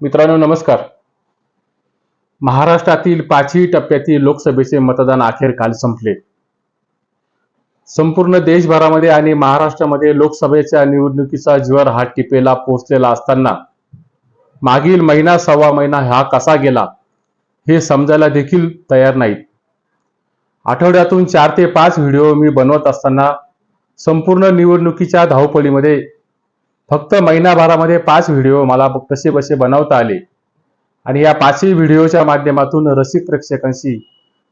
मित्रांनो नमस्कार. महाराष्ट्रातील पाचही टप्प्यातील लोकसभेचे मतदान अखेर काल संपले. संपूर्ण देशभरामध्ये आणि महाराष्ट्रामध्ये लोकसभेच्या निवडणुकीचा ज्वर हा टिपेला पोहोचलेला असताना मागील महिना सव्वा महिना हा कसा गेला हे समजायला देखील तयार नाहीत. आठवड्यातून चार ते पाच व्हिडिओ मी बनवत असताना संपूर्ण निवडणुकीच्या धावपळीमध्ये फक्त महिनाभरामध्ये पाच व्हिडिओ मला कसे बसे बनवता आले. आणि या पाचही व्हिडिओच्या माध्यमातून रसिक प्रेक्षकांशी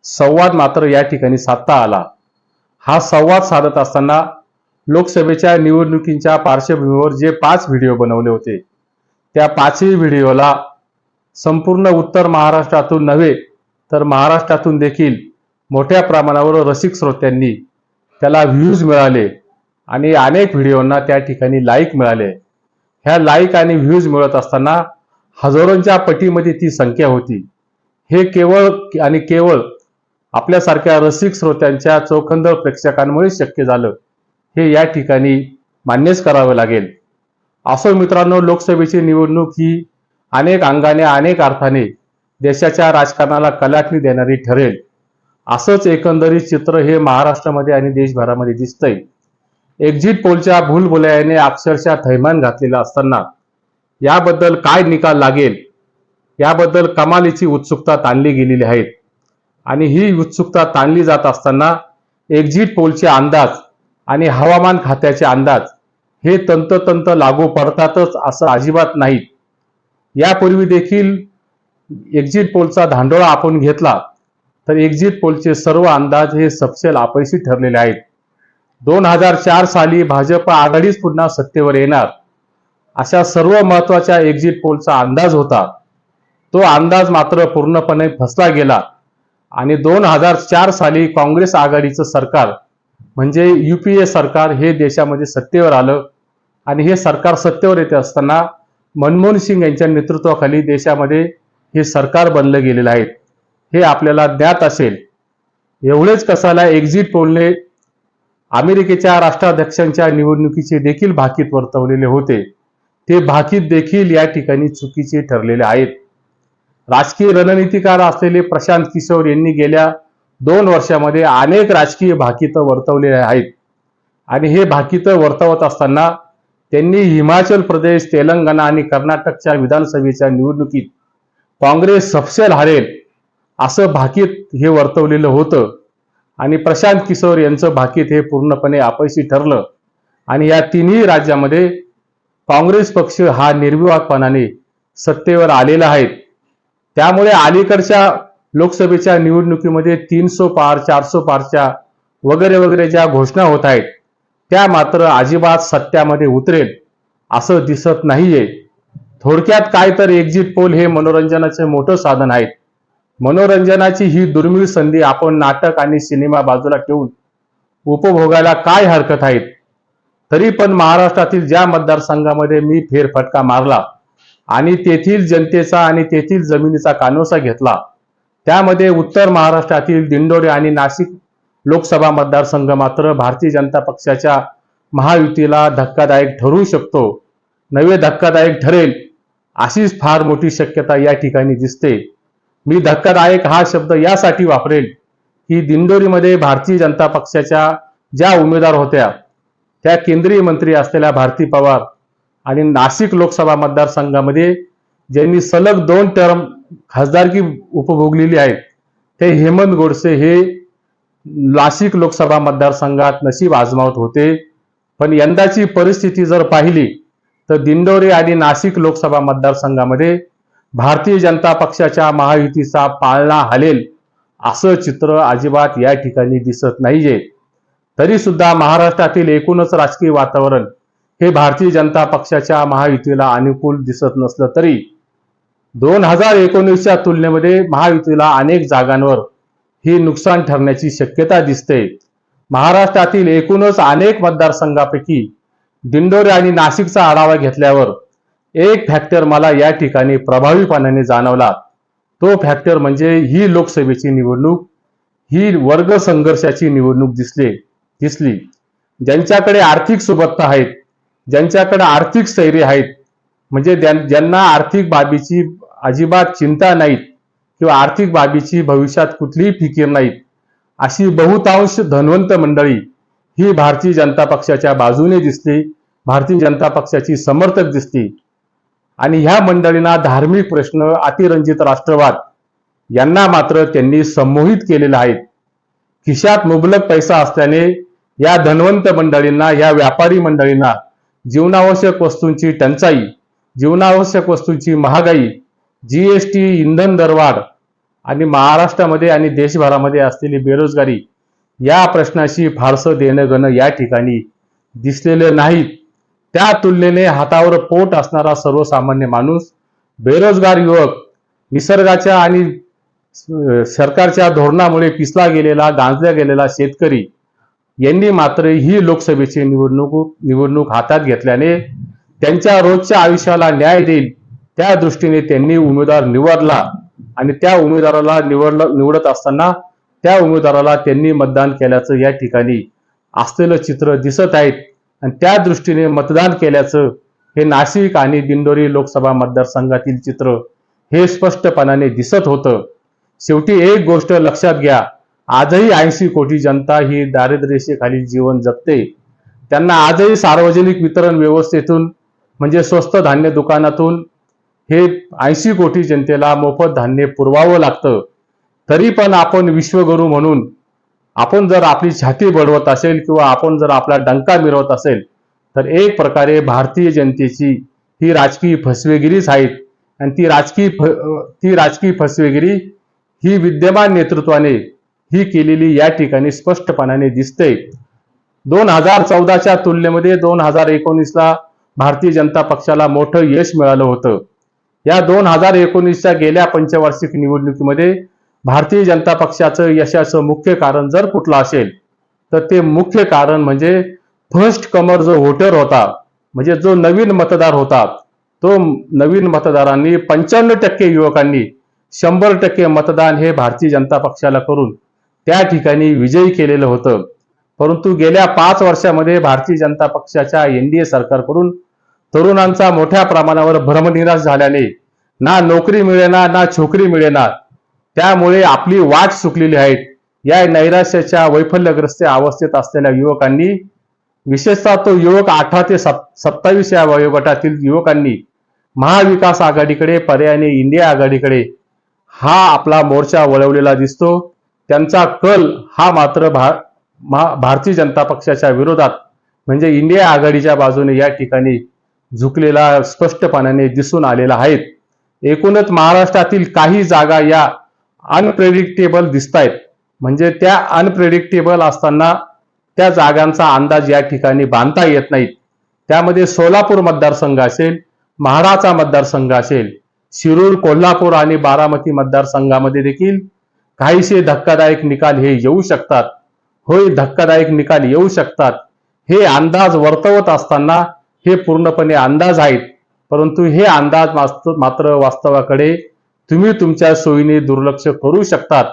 संवाद मात्र या ठिकाणी साधता आला. हा संवाद साधत असताना लोकसभेच्या निवडणुकीच्या पार्श्वभूमीवर जे पाच व्हिडिओ बनवले होते त्या पाचही व्हिडिओला संपूर्ण उत्तर महाराष्ट्रातून नव्हे तर महाराष्ट्रातून देखील मोठ्या प्रमाणावर रसिक श्रोत्यांनी त्याला व्ह्यूज मिळाले. आणि अनेक व्हिडिओंना त्या ठिकाणी लाईक मिळाले. ह्या लाईक आणि व्ह्यूज मिळत असताना हजारोंच्या पटीमध्ये ती संख्या होती. हे केवळ आणि केवळ आपल्यासारख्या रसिक श्रोत्यांच्या चौखंदळ प्रेक्षकांमुळे शक्य झालं. हे या ठिकाणी मान्यच करावं लागेल. असो मित्रांनो लोकसभेची निवडणूक ही अनेक अंगाने अनेक अर्थाने देशाच्या राजकारणाला कलाटणी देणारी ठरेल. असंच एकंदरीत चित्र हे महाराष्ट्रामध्ये आणि देशभरामध्ये दिसतंय. एक्झिट पोलच्या भूलभुलायाने अक्षरशः थैमान घातलेला असताना याबद्दल काय निकाल लागेल? याबद्दल कमालीची उत्सुकता ताणली गेलेली आहे. आणि ही उत्सुकता ताणली जात असताना एक्झिट पोलचे अंदाज आणि हवामान खात्याचे अंदाज हे तंततंत लागू पडतातच असं अजिबात नाही. यापूर्वी देखील एक्झिट पोलचा धांडोळा आपण घेतला तर एक्झिट पोलचे सर्व अंदाज हे सपशेल अपयशी ठरलेले आहेत. दोन हजार चार साली भाजप आघाडीच पुन्हा सत्तेवर येणार. अशा सर्व महत्त्वाच्या एक्झिट पोलचा अंदाज होता. तो अंदाज मात्र पूर्णपणे फसला गेला. आणि दोन हजार चार साली काँग्रेस आघाडीचं सरकार म्हणजे युपीए सरकार हे देशामध्ये सत्तेवर आलं. आणि हे सरकार सत्तेवर येते असताना मनमोहन सिंग यांच्या नेतृत्वाखाली देशामध्ये हे सरकार बनलं गेलेलं आहे. हे आपल्याला ज्ञात असेल. एवढेच कसाला एक्झिट पोलने अमेरिकेच्या राष्ट्राध्यक्षांच्या निवडणुकीचे देखील भाकीत वर्तवलेले होते. ते भाकीत देखील या ठिकाणी चुकीचे ठरलेले आहेत. राजकीय रणनीतिकार असलेले प्रशांत किशोर यांनी गेल्या दोन वर्षामध्ये अनेक राजकीय भाकीत वर्तवलेले आहेत. आणि हे भाकीत वर्तवत असताना त्यांनी हिमाचल प्रदेश तेलंगणा आणि कर्नाटकच्या विधानसभेच्या निवडणुकीत काँग्रेस सपशेल हरेल असं भाकीत हे वर्तवलेलं होतं. आणि प्रशांत किशोर यांचं भाकीत हे पूर्णपणे अपयशी ठरलं. आणि या तिन्ही राज्यामध्ये काँग्रेस पक्ष हा निर्विवादपणाने सत्तेवर आलेला आहे. त्यामुळे अलीकडच्या लोकसभेच्या निवडणुकीमध्ये तीनशे पार चारशे पारच्या वगैरे वगैरे ज्या घोषणा होत आहेत त्या मात्र अजिबात सत्यामध्ये उतरेल असं दिसत नाहीये. थोडक्यात काय तर एक्झिट पोल हे मनोरंजनाचे मोठं साधन आहेत. मनोरंजनाची ही दुर्मिळ संधी आपण नाटक आणि सिनेमा बाजूला ठेवून उपभोगायला काय हरकत आहेत? तरी पण महाराष्ट्रातील ज्या मतदारसंघामध्ये मी फेरफटका मारला आणि तेथील जनतेचा आणि तेथील जमिनीचा कानोसा घेतला त्यामध्ये उत्तर महाराष्ट्रातील दिंडोरी आणि नाशिक लोकसभा मतदारसंघ मात्र भारतीय जनता पक्षाच्या महायुतीला धक्कादायक ठरू शकतो नवे धक्कादायक ठरेल अशीच फार मोठी शक्यता या ठिकाणी दिसते. मी धक्कादायक हा शब्द यासाठी वापरेल की दिंडोरीमध्ये भारतीय जनता पक्षाच्या ज्या उमेदवार होत्या त्या केंद्रीय मंत्री असलेल्या भारती पवार आणि नाशिक लोकसभा मतदारसंघामध्ये ज्यांनी सलग दोन टर्म खासदारकी उपभोगलेली आहेत ते हेमंत गोडसे हे नाशिक लोकसभा मतदारसंघात नशीब आजमावत होते. पण यंदाची परिस्थिती जर पाहिली तर दिंडोरी आणि नाशिक लोकसभा मतदारसंघामध्ये भारतीय जनता पक्षाच्या महायुतीचा पाळणा हालेल असं चित्र अजिबात या ठिकाणी दिसत नाहीये. तरी सुद्धा महाराष्ट्रातील एकूणच राजकीय वातावरण हे भारतीय जनता पक्षाच्या महायुतीला अनुकूल दिसत नसलं तरी दोन हजार एकोणीसच्या तुलनेमध्ये महायुतीला अनेक जागांवर ही नुकसान ठरण्याची शक्यता दिसते. महाराष्ट्रातील एकूणच अनेक मतदारसंघापैकी दिंडोरी आणि नाशिकचा आढावा घेतल्यावर एक फॅक्टर मला या ठिकाणी प्रभावीपणाने जाणवला. तो फॅक्टर म्हणजे ही लोकसभेची निवडणूक ही वर्ग संघर्षाची निवडणूक दिसली दिसली. ज्यांच्याकडे आर्थिक सुबत्ता आहेत ज्यांच्याकडे आर्थिक स्थैर्य आहेत म्हणजे ज्यां- ज्यांना आर्थिक बाबीची अजिबात चिंता नाहीत किंवा आर्थिक बाबीची भविष्यात कुठलीही फिकीर नाहीत अशी बहुतांश धनवंत मंडळी ही भारतीय जनता पक्षाच्या बाजूने दिसली भारतीय जनता पक्षाची समर्थक दिसली. आणि ह्या मंडळींना धार्मिक प्रश्न अतिरंजित राष्ट्रवाद यांना मात्र त्यांनी संमोहित केलेले आहेत खिशात मुबलक पैसा असल्याने या धनवंत मंडळींना या व्यापारी मंडळींना जीवनावश्यक वस्तूंची टंचाई जीवनावश्यक वस्तूंची महागाई जीएसटी इंधन दरवाढ आणि महाराष्ट्रामध्ये आणि देशभरामध्ये असलेली बेरोजगारी या प्रश्नाशी फारसं देणं घेणं या ठिकाणी दिसलेलं नाहीत त्या तुलनेने हातावर पोट असणारा सर्वसामान्य माणूस बेरोजगार युवक निसर्गाच्या आणि सरकारच्या धोरणामुळे पिसला गेलेला गांजल्या गेलेला शेतकरी यांनी मात्र ही लोकसभेची निवडणूक निवडणूक हातात घेतल्याने त्यांच्या रोजच्या आयुष्याला न्याय देईल त्या दृष्टीने त्यांनी उमेदवार निवडला आणि त्या उमेदवाराला निवडलं निवडत असताना त्या उमेदवाराला त्यांनी मतदान केल्याचं या ठिकाणी असलेलं चित्र दिसत आहेत आणि त्या दृष्टीने मतदान केल्याचं हे नाशिक आणि दिंडोरी लोकसभा मतदारसंघातील चित्र हे स्पष्टपणाने दिसत होतं. शेवटी एक गोष्ट लक्षात घ्या. आजही ऐंशी कोटी जनता ही दारिद्र्यरेषेखाली जीवन जगते. त्यांना आजही सार्वजनिक वितरण व्यवस्थेतून म्हणजे स्वस्त धान्य दुकानातून हे ऐंशी कोटी जनतेला मोफत धान्य पुरवावं लागतं. तरी पण आपण विश्वगुरू म्हणून आपण जर आपली छाती बडवत असेल किंवा आपण जर आपला डंका मिरवत असेल तर एक प्रकारे भारतीय जनतेची ही राजकीय फसवेगिरीच आहेत. आणि ती राजकीय फ- ती राजकीय फसवेगिरी ही विद्यमान नेतृत्वाने ही केलेली या ठिकाणी स्पष्टपणाने दिसते. दोन हजार चौदाच्या तुलनेमध्ये दोन हजार एकोणीसला भारतीय जनता पक्षाला मोठं यश मिळालं होतं. या दोन हजार एकोणीसच्या गेल्या पंचवार्षिक निवडणुकीमध्ये भारतीय जनता पक्षाचं यशाचं मुख्य कारण जर कुठलं असेल तर ते मुख्य कारण म्हणजे फर्स्ट कमर जो व्होटर होता म्हणजे जो नवीन मतदार होता तो नवीन मतदारांनी पंच्याण्णव टक्के युवकांनी शंभर टक्के मतदान हे भारतीय जनता पक्षाला करून त्या ठिकाणी विजयी केलेलं होतं. परंतु गेल्या पाच वर्षामध्ये भारतीय जनता पक्षाच्या एनडीए सरकारकडून तरुणांचा मोठ्या प्रमाणावर भ्रमनिराश झाल्याने ना नोकरी मिळेना ना छोकरी मिळेना त्यामुळे आपली वाट चुकलेली आहेत या नैराश्याच्या वैफल्यग्रस्त अवस्थेत असलेल्या युवकांनी विशेषतः तो युवक अठरा ते सत- सत्तावीस या वयोगटातील युवकांनी महाविकास आघाडीकडे पर्यायाने इंडिया आघाडीकडे हा आपला मोर्चा वळवलेला दिसतो. त्यांचा कल हा मात्र भा महा- भारतीय जनता पक्षाच्या विरोधात म्हणजे इंडिया आघाडीच्या बाजूने या ठिकाणी झुकलेला स्पष्टपणाने दिसून आलेला आहे. एकूणच महाराष्ट्रातील काही जागा या अनप्रेडिक्टेबल दिसत आहेत म्हणजे त्या अनप्रेडिक्टेबल असताना त्या जागांचा अंदाज या ठिकाणी बांधता येत नाहीत. त्यामध्ये सोलापूर मतदारसंघ असेल म्हाडाचा मतदारसंघ असेल शिरूर कोल्हापूर आणि बारामती मतदारसंघामध्ये देखील काहीसे धक्कादायक निकाल हे येऊ शकतात. होय धक्कादायक निकाल येऊ शकतात. हे अंदाज वर्तवत असताना हे पूर्णपणे अंदाज आहेत. परंतु हे अंदाज मास्त- मात्र वास्तवाकडे तुम्ही तुमच्या सोयीने दुर्लक्ष करू शकतात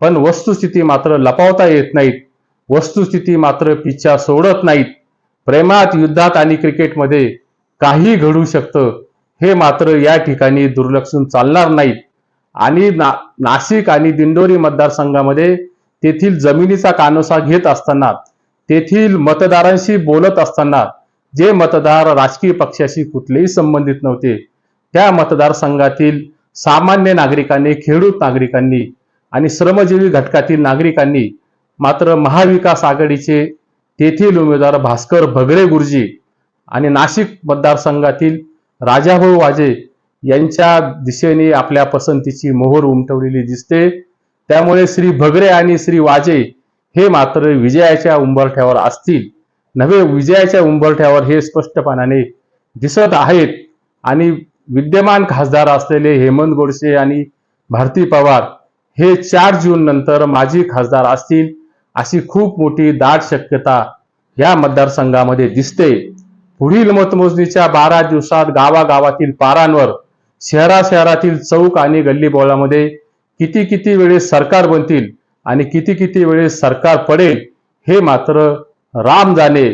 पण वस्तुस्थिती मात्र लपवता येत नाहीत. वस्तुस्थिती मात्र पिच्छा सोडत नाहीत. प्रेमात युद्धात आणि क्रिकेटमध्ये काही घडू शकतं. हे मात्र या ठिकाणी दुर्लक्षून चालणार नाहीत. आणि ना नाशिक आणि दिंडोरी मतदारसंघामध्ये तेथील जमिनीचा कानोसा घेत असताना तेथील मतदारांशी बोलत असताना जे मतदार राजकीय पक्षाशी कुठलेही संबंधित नव्हते त्या मतदारसंघातील सामान्य नागरिकांनी खेडूत नागरिकांनी आणि श्रमजीवी घटकातील नागरिकांनी मात्र महाविकास आघाडीचे तेथील उमेदवार भास्कर भगरे गुरुजी आणि नाशिक मतदारसंघातील राजाभाऊ वाजे यांच्या दिशेने आपल्या पसंतीची मोहर उमटवलेली दिसते. त्यामुळे श्री भगरे आणि श्री वाजे हे मात्र विजयाच्या उंबरठ्यावर असतील. नव्हे विजयाच्या उंबरठ्यावर हे स्पष्टपणाने दिसत आहेत आणि विद्यमान खासदार असलेले हेमंत गोडसे आणि भारती पवार हे चार जून नंतर माजी खासदार असतील अशी खूप मोठी दाट शक्यता या मतदारसंघामध्ये दिसते. पुढील मतमोजणीच्या बारा दिवसात गावागावातील पारांवर शहरा शहरातील चौक आणि गल्लीबोळामध्ये किती किती वेळेस सरकार बनतील आणि किती किती वेळेस सरकार पडेल हे मात्र राम जाणे.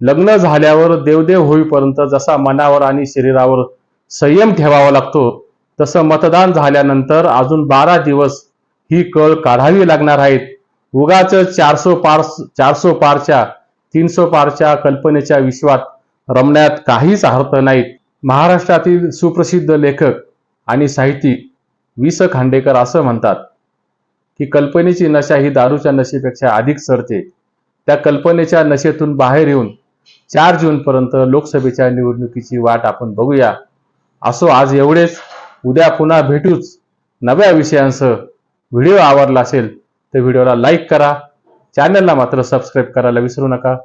लग्न झाल्यावर देवदेव होईपर्यंत जसा मनावर आणि शरीरावर संयम ठेवावा लागतो. तसं मतदान झाल्यानंतर अजून बारा दिवस ही कळ काढावी लागणार आहेत. उगाच चारसो पार चारसो पारच्या तीनसो पारच्या कल्पनेच्या विश्वात रमण्यात काहीच अर्थ नाहीत. महाराष्ट्रातील सुप्रसिद्ध लेखक आणि साहित्यिक वि स खांडेकर असं म्हणतात की कल्पनेची नशा ही दारूच्या नशेपेक्षा अधिक सरते त्या कल्पनेच्या नशेतून बाहेर येऊन चार जून पर्यंत लोकसभेच्या निवडणुकीची वाट आपण बघूया. असो आज एवढेच. उद्या पुन्हा भेटूच. नव्या विषयांसह व्हिडिओ आवडला असेल तर व्हिडिओला लाईक करा. चॅनलला मात्र सबस्क्राईब करायला विसरू नका.